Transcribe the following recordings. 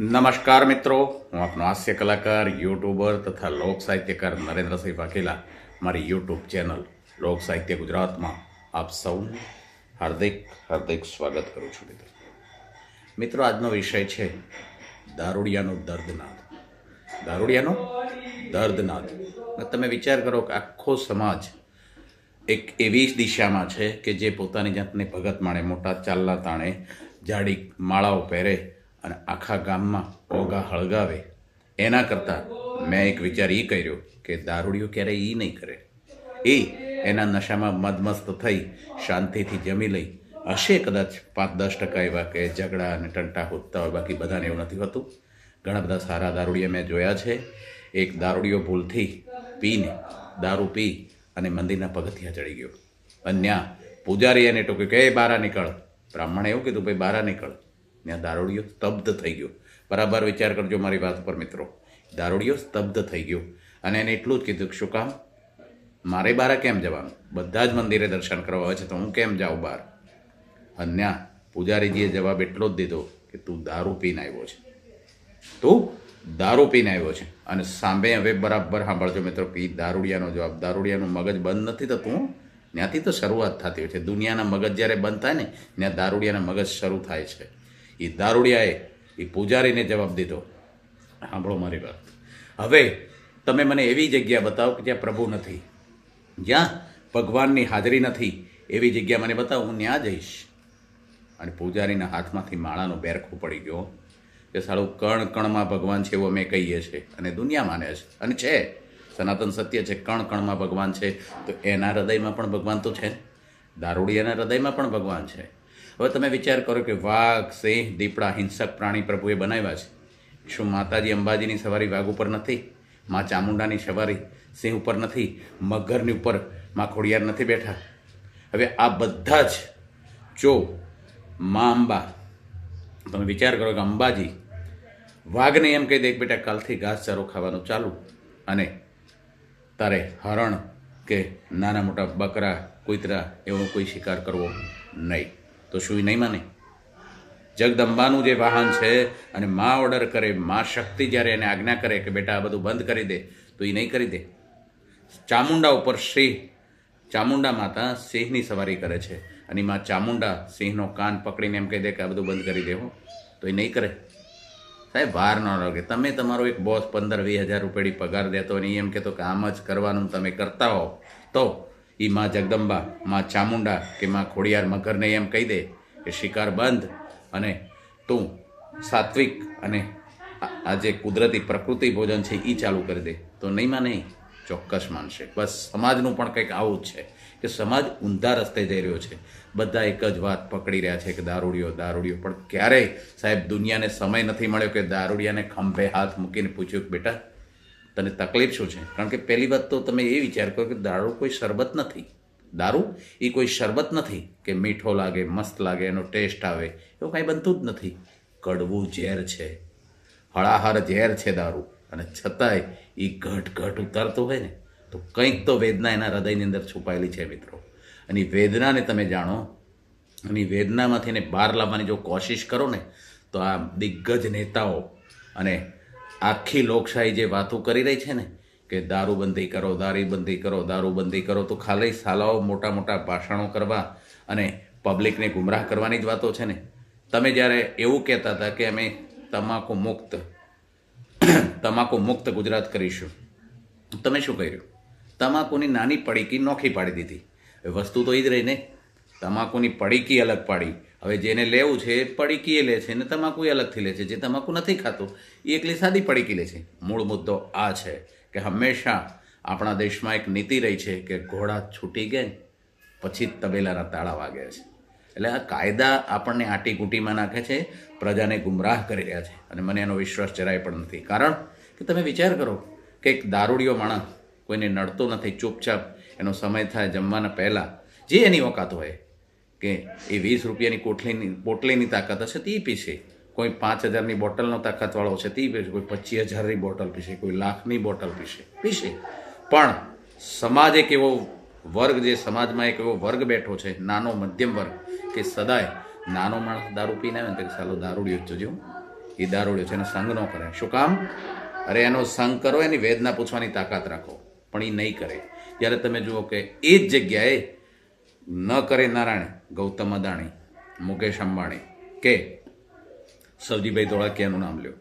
નમસ્કાર મિત્રો, હું આપનો હાસ્ય કલાકાર, યુટ્યુબર તથા લોક સાહિત્યકાર નરેન્દ્રસિંહ વાઘેલા, મારી યુટ્યુબ ચેનલ લોક સાહિત્ય ગુજરાતમાં આપ સૌનું હાર્દિક હાર્દિક સ્વાગત કરું છું મિત્રો. મિત્રો, આજનો વિષય છે દારૂડિયાનો દર્દનાદ. દારૂડિયાનો દર્દનાદ. તમે વિચાર કરો કે આખો સમાજ એક એવી જ દિશામાં છે કે જે પોતાની જાતને ભગત માણે, મોટા ચાલના તાણે, જાડી માળાઓ પહેરે અને આખા ગામમાં ઓગા હળગાવે. એના કરતાં મેં એક વિચાર એ કર્યો કે દારૂડિયો ક્યારેય એ નહીં કરે. એ એના નશામાં મદમસ્ત થઈ શાંતિથી જમી લઈ હશે કદાચ પાંચ દસ ટકા એવા કે ઝઘડા અને ટંટા હોતા હોય, બાકી બધાને એવું નથી હોતું. ઘણા બધા સારા દારૂડિયા મેં જોયા છે. એક દારૂડિયો ભૂલથી પીને દારૂ પી અને મંદિરના પગથિયા ચડી ગયો. અન્યા પૂજારી એને ટોક્યું કે બારા નીકળ. બ્રાહ્મણે એવું કીધું, ભાઈ, બારા નીકળ. ત્યાં દારૂડિયો સ્તબ્ધ થઈ ગયો. બરાબર વિચાર કરજો મારી વાત પર, મિત્રો. દારૂડિયો સ્તબ્ધ થઈ ગયો. અને એને એટલું જ કીધું શું કામ? મારે બારા કેમ જવાનું? બધા જ મંદિરે દર્શન કરવા આવે છે, તો હું કેમ જાઉં બહાર અન્યા પૂજારીજીએ જવાબ એટલો જ દીધો કે, તું દારૂ પીને આવ્યો છે. તું દારૂ પીને આવ્યો છે? અને સાંભે હવે બરાબર સાંભળજો, મિત્રો કે દારૂડિયાનો જવાબ. દારૂડિયાનું મગજ બંધ નથી થતું ત્યાંથી તો શરૂઆત થતી હોય છે. દુનિયાના મગજ જ્યારે બંધ થાય ને, ત્યાં દારૂડિયાના મગજ શરૂ થાય છે. એ દારૂડિયાએ એ પૂજારીને જવાબ દીધો. સાંભળો મારી વાત. હવે તમે મને એવી જગ્યા બતાવો કે જ્યાં પ્રભુ નથી. જ્યાં ભગવાનની હાજરી નથી, એવી જગ્યા મને બતાવો, હું ત્યાં જઈશ. અને પૂજારીના હાથમાંથી માળાનો બેરખો પડી ગયો કે સાળું કણ કણમાં ભગવાન છે એવું અમે કહીએ છીએ અને દુનિયા માને છે. અને છે, સનાતન સત્ય છે, કણ કણમાં ભગવાન છે, તો એના હૃદયમાં પણ ભગવાન તો છે દારૂડિયાના હૃદયમાં પણ ભગવાન છે. હવે તમે વિચાર કરો કે વાઘ, સિંહ, દીપડા, હિંસક પ્રાણી પ્રભુએ બનાવ્યા છે. શું માતાજી અંબાજીની સવારી વાઘ ઉપર નથી? મા ચામુંડાની સવારી સિંહ ઉપર નથી? મગરની ઉપર મા ખોડિયાર નથી બેઠા? હવે આ બધા જ જો મા અંબા, તમે વિચાર કરો કે અંબાજી વાઘને એમ કહી દે કે બેટા કાલથી ઘાસચારો ખાવાનું ચાલુ અને તારે હરણ કે નાના મોટા બકરા, કૂતરા એવો કોઈ શિકાર કરવો નહીં. તો શું નહીં માને. જગદંબાનું જે વાહન છે અને મા ઓર્ડર કરે, મા શક્તિ જ્યારે એને આજ્ઞા કરે કે બેટા આ બધું બંધ કરી દે, તો એ નહીં કરી દે. ચામુંડા ઉપર સિંહ, ચામુંડા માતા સિંહની સવારી કરે છે અને માં ચામુંડા સિંહનો કાન પકડીને એમ કહી દે કે આ બધું બંધ કરી દેવો તો એ નહીં કરે. સાહેબ, વાર ન લાગે. તમે તમારો એક બોસ પંદર વીસ હજાર રૂપિયાની પગાર દેતો અને એમ કહેતો કે આમ જ કરવાનું તમે કરતા હો તો એ માં જગદંબા, માં ચામુંડા કે માં ખોડિયાર મગરને એમ કહી દે કે શિકાર બંધ અને તું સાત્વિક અને આ જે કુદરતી પ્રકૃતિ ભોજન છે એ ચાલુ કરી દે. તો નહીં માં નહીં ચોક્કસ માનશે. બસ સમાજનું પણ કંઈક આવું જ છે કે સમાજ ઊંધા રસ્તે જઈ રહ્યો છે. બધા એક જ વાત પકડી રહ્યા છે કે દારૂડિયો દારૂડિયો. પણ ક્યારેય સાહેબ, દુનિયાને સમય નથી મળ્યો કે દારૂડિયાને ખંભે હાથ મૂકીને પૂછ્યું કે બેટા તને તકલીફ શું છે? કારણ કે પહેલી વાત તો તમે એ વિચાર કરો કે દારૂ કોઈ શરબત નથી. દારૂ એ કોઈ શરબત નથી કે મીઠો લાગે, મસ્ત લાગે, એનો ટેસ્ટ આવે, એવું કાંઈ બનતું જ નથી. કડવું ઝેર છે. હળાહર ઝેર છે દારૂ. અને છતાંય એ ઘટ ઘટ ઉતારતો હોય ને, તો કંઈક તો વેદના એના હૃદયની અંદર છુપાયેલી છે મિત્રો. અને વેદનાને તમે જાણો, અને વેદનામાંથી એને બહાર લાવવાની જો કોશિશ કરો ને, તો આ દિગ્ગજ નેતાઓ અને આખી લોકશાહી જે વાતો કરી રહી છે ને, કે દારૂબંધી કરો દારૂબંધી કરો દારૂબંધી કરો, તો ખાલી સાલાઓ મોટા મોટા ભાષણો કરવા અને પબ્લિકને ગુમરાહ કરવાની જ વાતો છે ને. તમે જ્યારે એવું કહેતા હતા કે અમે તમાકુ મુક્ત તમાકુ મુક્ત ગુજરાત કરીશું, તમે શું કર્યું? તમાકુની નાની પડીકી નોખી પાડી દીધી. વસ્તુ તો એ જ રહી ને, તમાકુની પડીકી અલગ પાડી હવે જેને લેવું છે એ પડીકી લે છે ને તમાકુ અલગથી લે છે. જે તમાકુ નથી ખાતું, એ એકલી સાદી પડીકી લે છે. મૂળ મુદ્દો આ છે કે હંમેશા આપણા દેશમાં એક નીતિ રહી છે કે ઘોડા છૂટી ગયા પછી તબેલાના તાળા વાગ્યા છે. એટલે આ કાયદા આપણને આટી કુટીમાં નાખે છે, પ્રજાને ગુમરાહ કરી રહ્યા છે. અને મને એનો વિશ્વાસ જરાય પણ નથી. કારણ કે તમે વિચાર કરો કે એક દારૂડિયો માણસ કોઈને નડતો નથી, ચૂપચાપ એનો સમય થાય જમવાના પહેલાં, જે એની ઓકાત હોય કે એ વીસ રૂપિયાની કોટલીની પોટલીની તાકાત હશે, તે પીશે. કોઈ પાંચ હજારની બોટલનો તાકાતવાળો છે તે પીશે. કોઈ પચીસ હજારની બોટલ પીશે, કોઈ લાખની બોટલ પીશે. પીશે. પણ સમાજ એક એવો વર્ગ જે સમાજમાં એક એવો વર્ગ બેઠો છે, નાનો મધ્યમ વર્ગ, કે સદાય નાનો માણસ દારૂ પીને આવે ને તો સાલો દારૂડિયો જ જોજો એ દારૂડિયો છે, એનો સંગ ન કરે શું કામ? અરે એનો સંગ કરો, એની વેદના પૂછવાની તાકાત રાખો. પણ એ નહીં કરે. જ્યારે તમે જુઓ કે એ જ જગ્યાએ ન કરે નારાયણ, ગૌતમ અદાણી, મુકેશ અંબાણી કે સવજીભાઈ ધોળકિયાનું નામ લ્યો.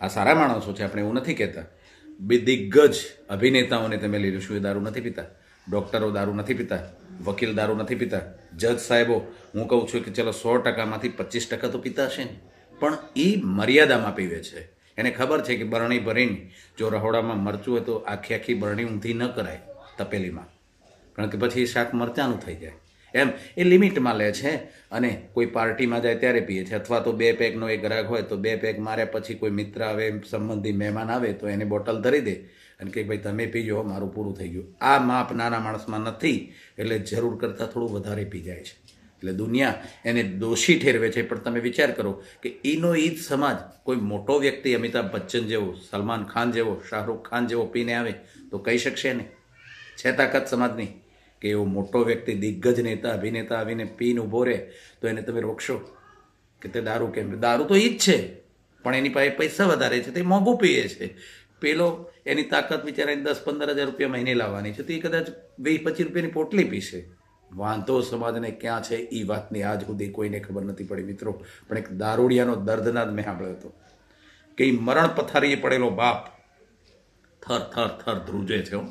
આ સારા માણસો છે, આપણે એવું નથી કહેતા. બે દિગ્ગજ અભિનેતાઓને તમે લઈ એ દારૂ નથી પીતા? ડૉક્ટરો દારૂ નથી પીતા? વકીલ દારૂ નથી પીતા? જજ સાહેબો, હું કહું છું કે ચલો સો ટકામાંથી પચીસ ટકા તો પીતા હશે ને. પણ એ મર્યાદામાં પીવે છે. એને ખબર છે કે બરણી ભરીને જો રહોડામાં મરચું હોય તો આખી આખી બરણી ઊંધી ન કરાય તપેલીમાં. કારણ કે પછી એ શાક મરચાંનું થઈ જાય. એમ, એ લિમિટમાં લે છે. અને કોઈ પાર્ટીમાં જાય ત્યારે પીએ છે. અથવા તો બે પેકનો એક ગ્રાહક હોય, તો બે પેક માર્યા પછી કોઈ મિત્ર આવે સંબંધી મહેમાન આવે, તો એને બોટલ ધરી દે અને કે ભાઈ, તમે પીજો મારું પૂરું થઈ ગયું. આ માપ નાના માણસમાં નથી, એટલે જરૂર કરતાં થોડું વધારે પી જાય છે. એટલે દુનિયા એને દોષી ઠેરવે છે. પણ તમે વિચાર કરો કે એનો ઈદ સમાજ, કોઈ મોટો વ્યક્તિ અમિતાભ બચ્ચન જેવો, સલમાન ખાન જેવો, શાહરૂખ ખાન જેવો પીને આવે, તો કહી શકશે ને છે તાકાત સમાજની? કે એવો મોટો વ્યક્તિ, દિગ્ગજ નેતા, અભિનેતા આવીને પીને ઊભો રહે, તો એને તમે રોકશો? કે તે દારૂ કેમ? દારૂ તો એ જ છે, પણ એની પાસે પૈસા વધારે છે, તે મોંઘું પીએ છે. પેલો એની તાકાત બિચારાને દસ પંદર હજાર રૂપિયા મહિને લાવવાની છે, તો એ કદાચ વીસ પચીસ રૂપિયાની પોટલી પીશે. વાંધો સમાજને ક્યાં છે એ વાતની આજ સુધી કોઈને ખબર નથી પડી મિત્રો, પણ એક દારૂડિયાનો દર્દનાદ મેં સાંભળ્યો હતો. કે એ મરણ પથારીએ પડેલો બાપ થર થર થર ધ્રુજે છે હો.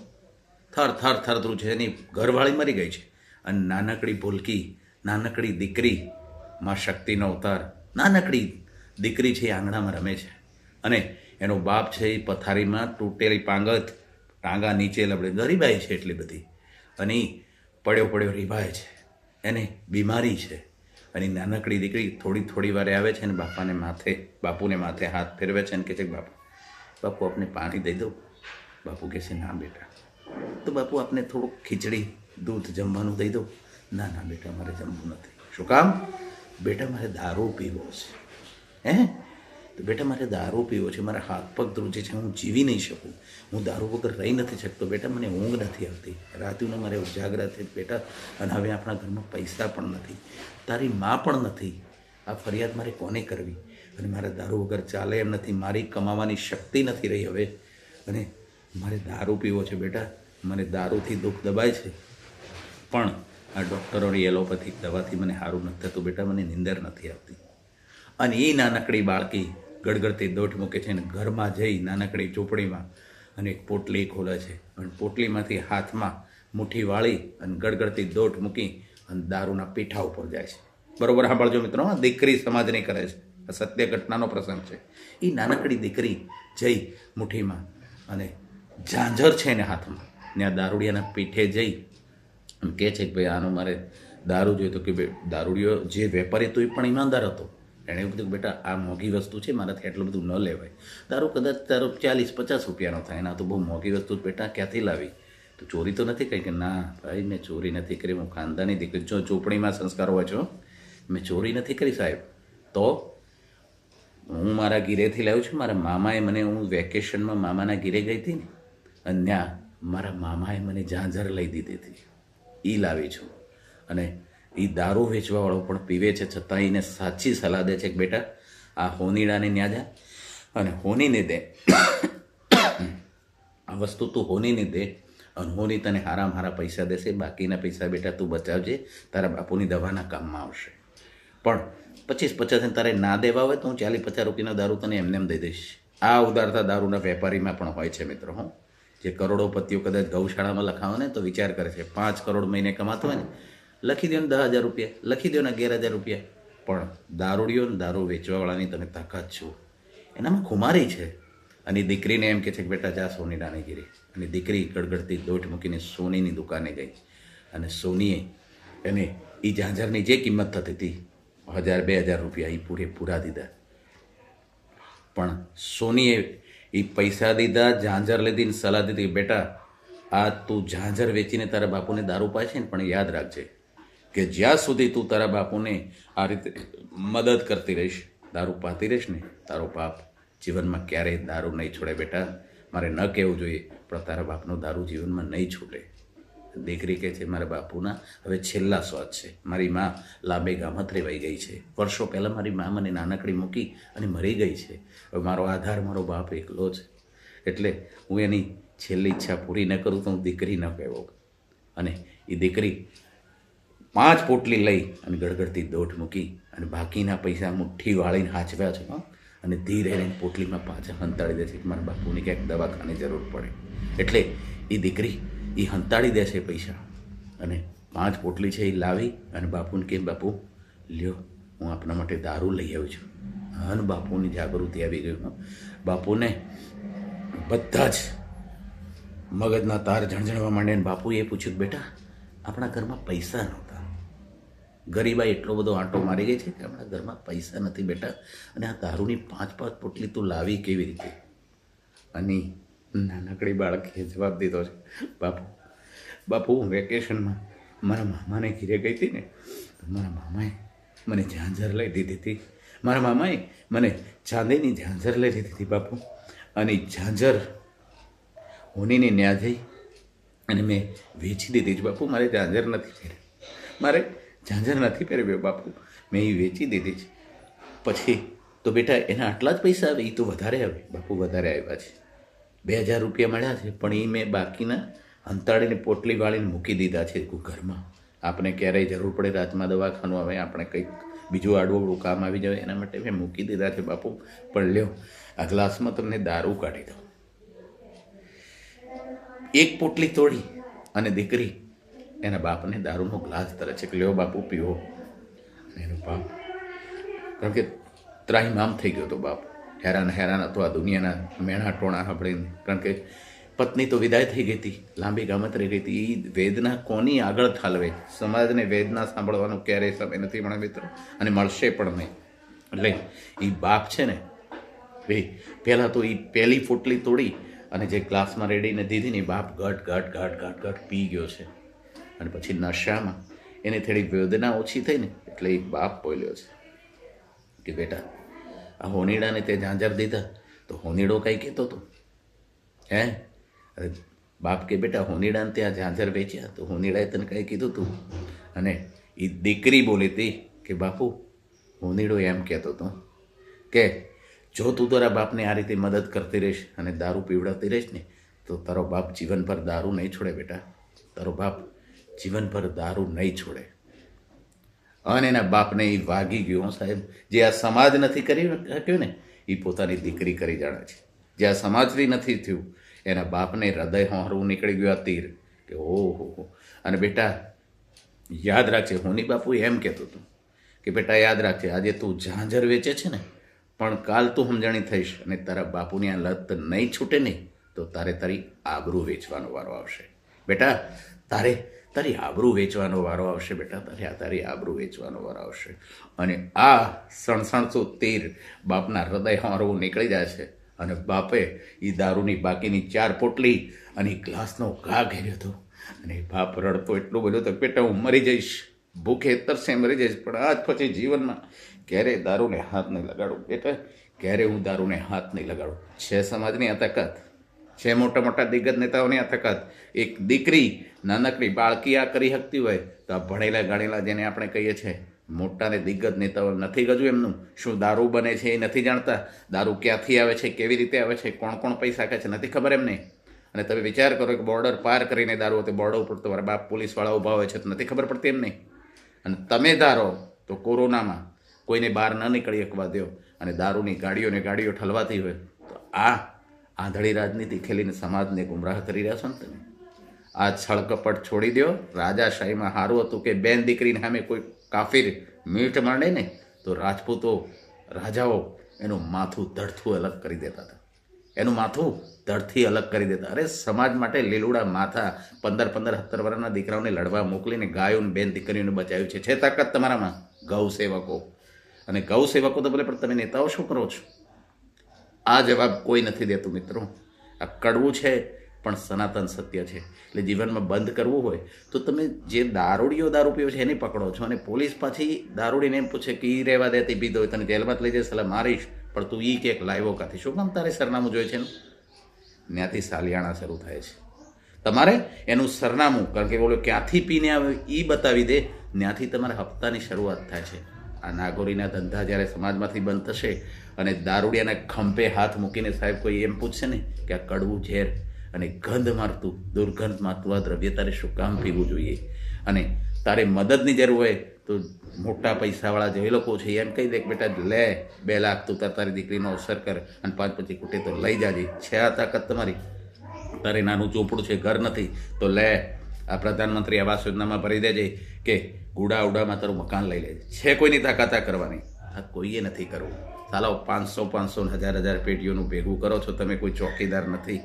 થર થર થર છે. એની ઘરવાળી મરી ગઈ છે. અને નાનકડી ભૂલકી નાનકડી દીકરી માં શક્તિનો અવતાર. નાનકડી દીકરી છે, એ આંગણામાં રમે છે. અને એનો બાપ છે, એ પથારીમાં તૂટેલી પાંગત, ટાંગા નીચે લબડે. ગરીબાઈ છે એટલી બધી. અને પડ્યો પડ્યો રીભાય છે. એને બીમારી છે. અને નાનકડી દીકરી થોડી થોડી વારે આવે છે અને બાપાને માથે, બાપુને માથે હાથ ફેરવે છે અને કહે છે બાપુ બાપુ, આપને પાણી દઈ દો. બાપુ કહે છે, ના બેટા તો બાપુ, આપને થોડુંક ખીચડી, દૂધ જમવાનું દઈ દો. ના ના, બેટા, મારે જમવું નથી. શું કામ? બેટા, મારે દારૂ પીવો છે. હે? તો બેટા, મારે દારૂ પીવો છે. મારા હાથ પગ ધ્રુજે છે. હું જીવી નહીં શકું. હું દારૂ વગર રહી નથી શકતો. બેટા, મને ઊંઘ નથી આવતી. રાત્રિનો મારે ઉજાગરા થઈ બેટા, અને હવે આપણા ઘરમાં પૈસા પણ નથી. તારી મા પણ નથી. આ ફરિયાદ મારે કોને કરવી? અને મારે દારૂ વગર ચાલે એમ નથી. મારી કમાવાની શક્તિ નથી રહી હવે. અને મારે દારૂ પીવો છે બેટા. મને દારૂથી દુઃખ દબાય છે. પણ આ ડૉક્ટરોની એલોપેથિક દવાથી મને સારું નથી થતું બેટા, મને નિંદર નથી આવતી. અને એ નાનકડી બાળકી ગડગડતી દોટ મૂકે છે અને ઘરમાં જઈ નાનકડી ચોપડીમાં અને એક પોટલી ખોલે છે. અને પોટલીમાંથી હાથમાં મુઠ્ઠી વાળી અને ગડગડતી દોટ મૂકી અને દારૂના પીઠા ઉપર જાય છે. બરોબર સાંભળજો મિત્રો દીકરી સમાજની કરે છે. આ સત્ય ઘટનાનો પ્રસંગ છે. એ નાનકડી દીકરી જઈ મુઠ્ઠીમાં અને ઝાંઝર છે એને હાથમાં. ને આ દારૂડિયાના પીઠે જઈ કહે છે કે ભાઈ, આનો મારે દારૂ જોઈએ. તો કે ભાઈ, દારૂડિયો જે વેપારી હતો એ પણ ઈમાનદાર હતો. એણે એવું કીધું કે, બેટા, આ મોંઘી વસ્તુ છે, મારાથી એટલું બધું ન લેવાય. દારૂ કદાચ તારો ચાલીસ, પચાસ રૂપિયાનો થાય. ના, તો બહુ મોંઘી વસ્તુ બેટા ક્યાંથી લાવી? તો ચોરી તો નથી કરી કે? ના, ભાઈ, મેં ચોરી નથી કરી. હું ખાનદાની દીકરી. જો ચોપડીમાં સંસ્કાર હોય છો મેં ચોરી નથી કરી સાહેબ. તો હું મારા ગીરેથી લાવ્યું છું. મારા મામાએ મને, હું વેકેશનમાં મામાના ગીરે ગઈ હતી ને અને ત્યાં મારા મામાએ મને ઝાંઝર લઈ દીધી હતી. એ લાવી છું. અને એ દારૂ વેચવાવાળો પણ પીવે છે છતાં એને સાચી સલાહ દે છે કે બેટા, આ હોનીડાને ન્યા જા. અને હોનીને દે. આ વસ્તુ તું હોનીને દે અને હોની તને હારા હારા પૈસા દેશે. બાકીના પૈસા બેટા તું બચાવજે. તારા બાપુની દવાના કામમાં આવશે. પણ પચીસ પચાસ તારે ના દેવા હોય તો હું ચાલીસ પચાસ રૂપિયાનો દારૂ તને એમને એમ દઈ દઈશ. આ ઉદારતા દારૂના વેપારીમાં પણ હોય છે મિત્રો, હું. જે કરોડોપતિઓ કદાચ ગૌશાળામાં લખાવો ને તો વિચાર કરે છે, પાંચ કરોડ મહિને કમાતો હોય ને, લખી દો ને દસ હજાર રૂપિયા, લખી દો ને અગિયાર હજાર રૂપિયા. પણ દારૂડીઓ ને દારૂ વેચવાવાળાની તમે તાકાત છો. એનામાં ખુમારી છે. અને દીકરીને એમ કે છે કે બેટા જા સોની દાનેગીરી અને દીકરી ગડગડતી દોઠ મૂકીને સોનીની દુકાને ગઈ. અને સોનીએ એને એ ઝાંઝરની જે કિંમત થતી હતી, હજાર, બે હજાર રૂપિયા એ પૂરેપૂરા દીધા. પણ સોનીએ એ પૈસા દીધા, ઝાંઝર લીધી ને સલાહ દીધી, બેટા, આ તું ઝાંઝર વેચીને તારા બાપુને દારૂ પાછે ને, પણ યાદ રાખજે કે જ્યાં સુધી તું તારા બાપુને આ રીતે મદદ કરતી રહીશ, દારૂ પાતી રહીશ ને, તારો બાપ જીવનમાં ક્યારેય દારૂ નહીં છોડે બેટા. મારે ન કહેવું જોઈએ, પણ તારા બાપનો દારૂ જીવનમાં નહીં છૂટે. દીકરી કહે છે મારા બાપુના. હવે છેલ્લા શ્વાસ છે. મારી મા લાંબે ગામત રેવાઈ ગઈ છે. વર્ષો પહેલાં મારી મા મને નાનકડી મૂકી અને મરી ગઈ છે. હવે મારો આધાર, મારો બાપ એકલો છે. એટલે હું એની છેલ્લી ઈચ્છા પૂરી ન કરું તો હું દીકરી ન કહેવો. અને એ દીકરી પાંચ પોટલી લઈ અને ગડગડતી દોઢ મૂકી અને બાકીના પૈસા મુઠ્ઠી વાળીને હાચવ્યા છે અને ધીરે પોટલીમાં પાછા હંતાડી દે છે કે મારા બાપુની ક્યાંક દવાખાને જરૂર પડે. એટલે એ દીકરી એ હંતાડી દે છે પૈસા. અને પાંચ પોટલી છે એ લાવી અને બાપુને કે, બાપુ, લ્યો, હું આપના માટે દારૂ લઈ આવ્યો છું. અને બાપુની જાગૃતિ આવી ગઈ, હું. બાપુને બધા જ મગજના તાર ઝણઝણવા માંડ્યા અને બાપુએ પૂછ્યું, બેટા, આપણા ઘરમાં પૈસા નહોતા. ગરીબાઈ એટલો બધો આંટો મારી ગઈ છે કે આપણા ઘરમાં પૈસા નથી, બેટા. અને આ દારૂની પાંચ પાંચ પોટલી તું લાવી કેવી રીતે? અને નાનકડી બાળકીએ જવાબ દીધો છે. બાપુ બાપુ, હું વેકેશનમાં મારા મામાને ઘીરે ગઈ હતી ને, તો મારા મામાએ મને ઝાંઝર લઈ દીધી હતી. મારા મામાએ મને ચાંદીની ઝાંઝર લઈ દીધી હતી, બાપુ. અને ઝાંઝર હોનીને ન્યા જઈ અને મેં વેચી દીધી છે, બાપુ. મારે ઝાંઝર નથી પહેરી મારે ઝાંઝર નથી પહેરવ્યો બાપુ. મેં એ વેચી દીધી છે. પછી તો બેટા, એના આટલા જ પૈસા આવે એ તો વધારે આવે. બાપુ, વધારે આવ્યા છે. બે હજાર રૂપિયા મળ્યા છે, પણ એ મેં બાકીના અંતાડીને પોટલી વાળીને મૂકી દીધા છે ઘરમાં. આપણે ક્યારેય જરૂર પડે રાતમાં દવાખાનું આવે, આપણે કંઈક બીજું આડું કામ આવી જાય, એના માટે મેં મૂકી દીધા છે બાપુ. પણ લ્યો, આ ગ્લાસમાં તમને દારૂ કાઢી દો એક પોટલી તોડી અને દીકરી એના બાપને દારૂનો ગ્લાસ તરે છે કે લ્યો બાપુ પીવો એનો બાપ કારણ કે ત્રાહીમામ થઈ ગયો તો બાપ. હેરાન હેરાન હતો આ દુનિયાના મેણા ટોણા સાંભળીને. કારણ કે પત્ની તો વિદાય થઈ ગઈ હતી, લાંબી ગામત રહી ગઈ હતી. એ વેદના કોની આગળ ઠાલવે? સમાજને વેદના સાંભળવાનો ક્યારેય સમય નથી મળે મિત્રો, અને મળશે પણ નહીં. એટલે એ બાપ છે ને એ પહેલાં તો એ પહેલી ફૂટલી તોડી અને જે ગ્લાસમાં રેડીને દીધી ને બાપ ઘટ ઘટ ઘટ ઘટ ઘટ પી ગયો છે. અને પછી નશામાં એને થોડી વેદના ઓછી થઈ ને, એટલે એ બાપ બોલ્યો છે કે બેટા આ હોનીડાને તે ઝાંઝર દીધા. તો હોનીડો કંઈ કહેતો હતો હે? અરે બાપ કે બેટા, હોનીડાને ત્યાં ઝાંઝર વેચ્યા. તો હોનીડાએ તને કંઈ કીધું તું? અને એ દીકરી બોલી હતી કે, બાપુ, હોનીડો એમ કહેતો હતો કે, જો તું તારા બાપને આ રીતે મદદ કરતી રહીશ અને દારૂ પીવડાવતી રહીશ ને, તો તારો બાપ જીવનભર દારૂ નહીં છોડે બેટા. તારો બાપ જીવનભર દારૂ નહીં છોડે. અને એના બાપને એ વાગી ગયો સાહેબ. જે આ સમાજ નથી કરી શક્યો ને, એ પોતાની દીકરી કરી જાણે છે. જે આ સમાજથી નથી થયું, એના બાપને હૃદય હોંહરવું નીકળી ગયું આ તીર કે ઓહો અને બેટા, યાદ રાખજે હોની બાપુ એમ કહેતો હતો કે બેટા, યાદ રાખજે, આજે તું ઝાંઝર વેચે છે ને, પણ કાલ તું સમજણી થઈશ અને તારા બાપુની આ લત નહીં છૂટે નહીં તો તારે તારી આબરૂ વેચવાનો વારો આવશે. બેટા, તારે તારી આબરૂ વેચવાનો વારો આવશે બેટા, તારી આ તારી આબરૂ વેચવાનો વારો આવશે. અને આ સણસણસો તીર બાપના હૃદય હારવું નીકળી જાય છે અને બાપે એ દારૂની બાકીની ચાર પોટલી અને ગ્લાસનો ઘા ઘેર્યો હતો. અને બાપ રડતો એટલું બધું તો બેટા, હું મરી જઈશ. ભૂખે તરસે મરી જઈશ, પણ આજ પછી જીવનમાં ક્યારેય દારૂને હાથ નહીં લગાડું? બેટા, ક્યારે હું દારૂને હાથ નહીં લગાડું? છે સમાજની આ તાકાત? છે મોટા મોટા દિગ્ગજ નેતાઓની આ થકત. એક દીકરી, નાનકડી બાળકી આ કરી શકતી હોય તો આ ભણેલા ગણેલા જેને આપણે કહીએ છીએ મોટા ને દિગ્ગજ નેતાઓ નથી ગજુ એમનું. શું દારૂ બને છે એ નથી જાણતા? દારૂ ક્યાંથી આવે છે, કેવી રીતે આવે છે, કોણ કોણ પૈસા ખાય છે નથી ખબર એમને. અને તમે વિચાર કરો કે બોર્ડર પાર કરીને દારૂ તે બોર્ડર ઉપર તમારા બાપ પોલીસવાળા ઊભા હોય છે તો નથી ખબર પડતી એમને. અને તમે ધારો તો કોરોનામાં કોઈને બહાર ન નીકળી શકવા દો અને દારૂની ગાડીઓને ગાડીઓ ઠલવાતી હોય તો આ આંધળી રાજનીતિ ખેલીને સમાજને ગુમરાહ કરી રહ્યા છો ને તમે? આ છળકપટ છોડી દો રાજાશાહીમાં સારું હતું કે બેન દીકરીને સામે કોઈ કાફીર મીઠ માંડે ને તો રાજપૂતો, રાજાઓ એનું માથું ધડથું અલગ કરી દેતા હતા. એનું માથું ધડથી અલગ કરી દેતા. અરે, સમાજ માટે લીલુડા માથા પંદર પંદર સત્તર વર્ષના દીકરાઓને લડવા મોકલીને ગાયોને બેન દીકરીઓને બચાવ્યું છે. છે તાકાત તમારામાં ગૌ સેવકો અને ગૌ સેવકો તો ભલે, પણ તમે નેતાઓ શું કરો છો? આ જવાબ કોઈ નથી દેતું મિત્રો. આ કડવું છે, પણ સનાતન સત્ય છે. એટલે જીવનમાં બંધ કરવું હોય તો તમે જે દારૂડીઓ દારૂ પીવો છે એને પકડો છો અને પોલીસ પાછી દારૂડીને એમ પૂછે કે એ રહેવા દે, તે પીધો હોય, તને જેલમાં લઈ જશે એટલે મારીશ. પણ તું એ કેક લાવ્યો કાથી શું કામ તારે સરનામું જોઈએ છે ત્યાંથી સાલિયાણા શરૂ થાય છે. તમારે એનું સરનામું, કારણ કે બોલો ક્યાંથી પીને આવે એ બતાવી દે, ત્યાંથી તમારા હપ્તાની શરૂઆત થાય છે. આ નાગોરીના ધંધા જ્યારે સમાજમાંથી બંધ થશે અને દારૂડિયાના ખંભે હાથ મૂકીને સાહેબ કોઈ એમ પૂછશે ને કે આ કડવું ઝેર અને ગંધ મારતું દુર્ગંધ મારતું આ દ્રવ્ય તારે શું કામ પીવું જોઈએ? અને તારે મદદની જરૂર હોય તો મોટા પૈસાવાળા જે લોકો છે એમ કહી દે બેટા લે, બે લાખ તું તાર તારી દીકરીનો અવસર કર અને પાંચ પછી કુટે તો લઈ જાજે. છે આ તાકાત તમારી? તારે નાનું ચોપડું છે, ઘર નથી, તો લે, આ પ્રધાનમંત્રી આવાસ યોજનામાં ભરી દેજે કે ગુડા ઉડામાં તારું મકાન લઈ લેજે. છે કોઈની તાકાત કરવાની? આ કોઈએ નથી કરવું. સાલો, પાંચસો પાંચસો હજાર હજાર પેટીઓનું ભેગું કરો છો, તમે કોઈ ચોકીદાર નથી.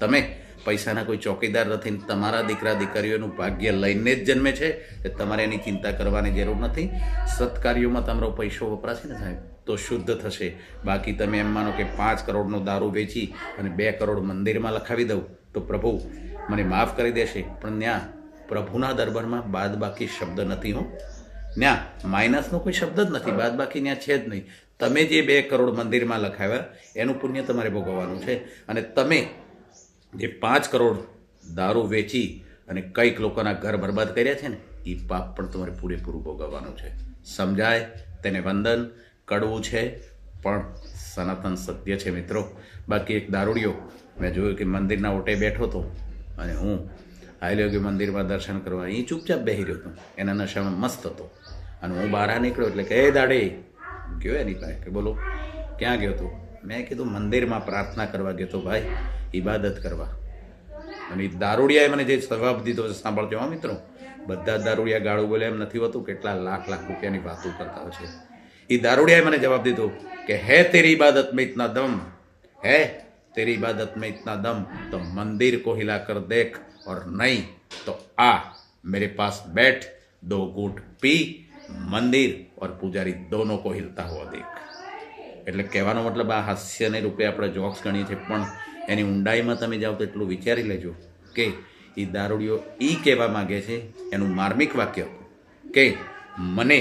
તમે પૈસાના કોઈ ચોકીદાર નથી તમારા દીકરા, દીકરીઓનું ભાગ્ય લઈને જ જન્મે છે કે તમારે એની ચિંતા કરવાની જરૂર નથી. સત્કાર્યોમાં તમારો પૈસો વપરાશે ને સાહેબ? તો શુદ્ધ થશે. બાકી તમે એમ માનો કે પાંચ કરોડનો દારૂ વેચી અને બે કરોડ મંદિરમાં લખાવી દઉં, તો પ્રભુ મને માફ કરી દેશે. પણ ત્યાં પ્રભુના દરબારમાં બાદ બાકી શબ્દ નથી હો. ત્યાં માઇનસનો કોઈ શબ્દ જ નથી. બાદ બાકી ત્યાં છે જ નહીં. તમે જે બે કરોડ મંદિરમાં લખાવ્યા, એનું પુણ્ય તમારે ભોગવવાનું છે. અને તમે જે પાંચ કરોડ દારૂ વેચી અને કંઈક લોકોના ઘર બરબાદ કર્યા છે ને એ પાપ પણ તમારે પૂરેપૂરું ભોગવવાનું છે. સમજાય? તેને વંદન. કડવું છે, પણ સનાતન સત્ય છે મિત્રો. બાકી એક દારૂડિયો, મેં જોયું કે મંદિરના ઓટે બેઠો હતો અને હું કે મંદિરમાં દર્શન કરવા. એ ચૂપચાપ બેહી રહ્યો હતો. એના નશામાં મસ્ત હતો. અને હું બહાર નીકળ્યો એટલે કે, એ દાડે ગયો એની પાસે કે બોલો ક્યાં ગયો તું મેં કીધું મંદિરમાં પ્રાર્થના કરવા ગયો તો ભાઈ ઇબાદત કરવા અને ઈ દારૂડિયાએ મને જે જવાબ દીધો છે સાંભળજો હા મિત્રો બધા જ દારૂડિયા ગાળું બોલે એમ નથી હોતું કેટલા લાખ લાખ રૂપિયાની વાતો કરતા હોય છે એ દારૂડિયાએ મને જવાબ દીધો કે હે તેરી ઇબાદત में इतना दम है तेरी इबादत में इतना दम तो मंदिर को हिला कर देख और नहीं तो आ मेरे पास बैठ दो घूट पी मंदिर और पुजारी दोनों को हिलता हुआ देख એટલે કહેવાનો મતલબ આ હાસ્યને રૂપે આપણે જોક્સ ગણીએ છીએ પણ એની ઊંડાઈમાં તમે જાઓ તો એટલું વિચારી લેજો કે એ દારૂડિયો એ કહેવા માગે છે એનું માર્મિક વાક્ય કે મને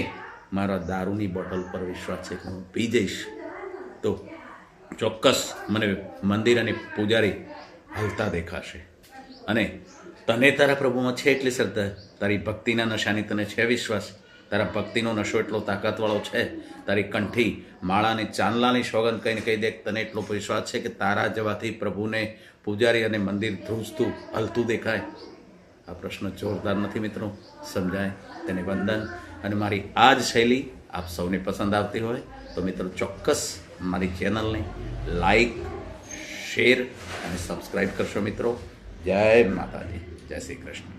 મારા દારૂની બોટલ પર વિશ્વાસ છે કે હું પી જઈશ તો ચોક્કસ મને મંદિર અને પૂજારી હલતા દેખાશે અને તને તારા પ્રભુમાં છે એટલી શ્રદ્ધા તારી ભક્તિના નશાની તને છે વિશ્વાસ તારા ભક્તિનો નશો એટલો તાકાતવાળો છે, તારી કંઠી માળાની ચાંદલાની સોગંદ કહીને કહી દે, તને એટલો વિશ્વાસ છે કે તારા જવાથી પ્રભુને પૂજારી અને મંદિર ધ્રુજતું, હલતું દેખાય? આ પ્રશ્ન જોરદાર નથી મિત્રો, સમજાય? તેને વંદન. અને મારી આ જ શૈલી આપ સૌને પસંદ આવતી હોય તો મિત્રો ચોક્કસ મારી ચેનલને લાઈક, શેર અને સબસ્ક્રાઈબ કરશો મિત્રો. જય માતાજી, જય શ્રી કૃષ્ણ.